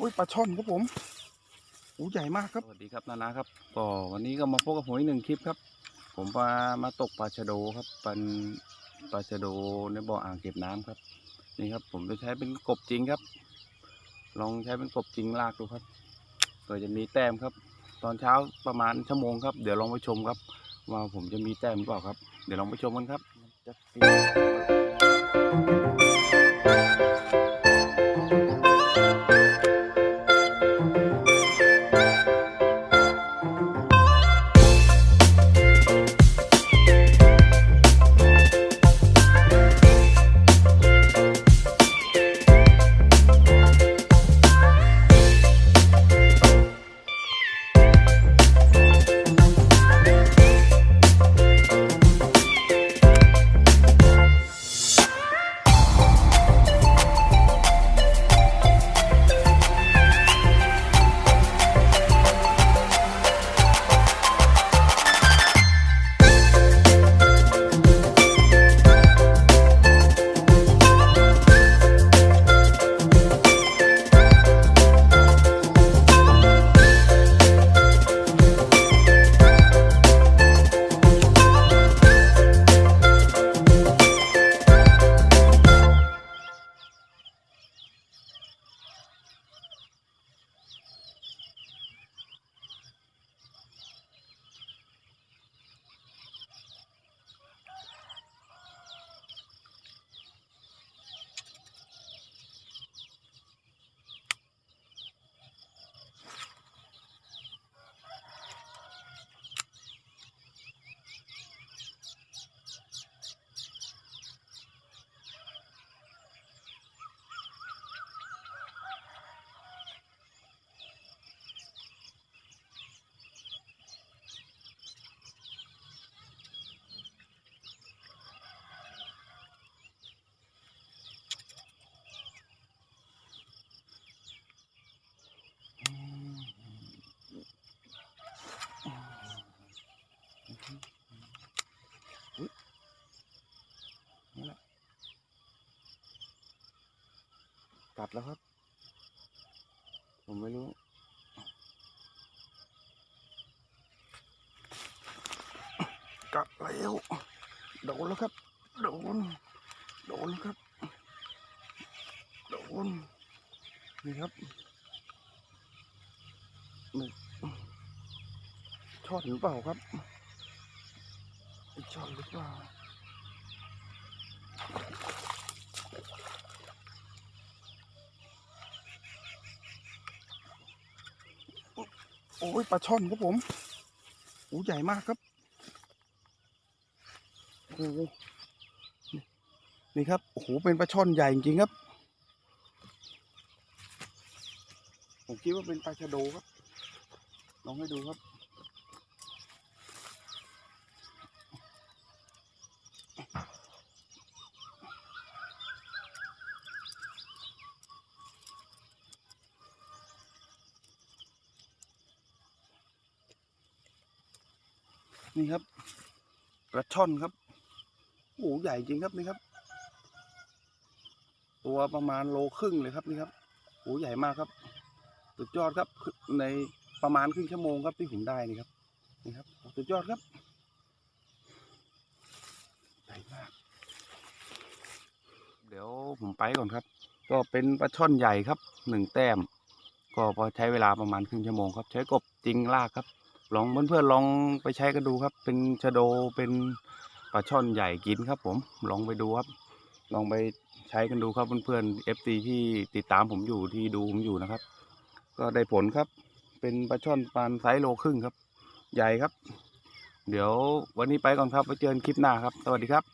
อ้ยปลาช่อนครับผมโอ้ใหญ่มากครับสวัสดีครับนานาครับก็วันนี้ก็มาพบกับผมอีกหนึ่งคลิปครับ ผมมามาตกปลาชะโดครับเป็นปลาชะโดในบ่ออ่างเก็บน้ำครับ นี่ครับ ผมจะใช้เป็นกบจริงครับ ลองใช้เป็นกบจริงลากดูครับเผื่อจะมีแต้มครับ ตอนเช้าประมาณชั่วโมงครับ เดี๋ยวลองไปชมครับ ว่าผมจะมีแต้มหรือเปล่าครับ เดี๋ยวลองไปชมกันครับจะ แล้วครับ ผมไม่รู้ กัดแล้ว โดนแล้วครับ โดน โดนแล้วครับ โดน นี่ครับช่อนหรือเปล่าครับช่อนหรือเปล่า โอ้ยปลาช่อนครับผมโอ้ใหญ่มากครับโอ้นี่นี่ครับโอ้โหเป็นปลาช่อนใหญ่จริงๆครับ ผมคิดว่าเป็นปลาชะโดครับลองให้ดูครับ นี่ครับปลาช่อนครับโอ้ใหญ่จริงครับนี่ครับ ตัวประมาณโลครึ่งเลยครับนี่ครับโอ้ใหญ่มากครับสุดยอดครับในประมาณครึ่งชั่วโมงครับที่ผมได้นี่ครับนี่ครับสุดยอดครับใหญ่มาก เดี๋ยวผมไปก่อนครับ ก็เป็นปลาช่อนใหญ่ครับหนึ่งแต้ม ก็พอใช้เวลาประมาณครึ่งชั่วโมงครับ ใช้กบจริงลากครับ ลองเพื่อนๆลองไปใช้กันดูครับ เป็นชะโดเป็นปลาช่อนใหญ่กินครับ ผมลองไปดูครับ ลองไปใช้กันดูครับเพื่อนๆ FC ที่ติดตามผมอยู่ที่ดูผมอยู่นะครับ ก็ได้ผลครับ เป็นปลาช่อนปานไซส์โลครึ่งครับ ใหญ่ครับ เดี๋ยววันนี้ไปก่อนครับไว้เจอกันคลิปหน้าครับ สวัสดีครับ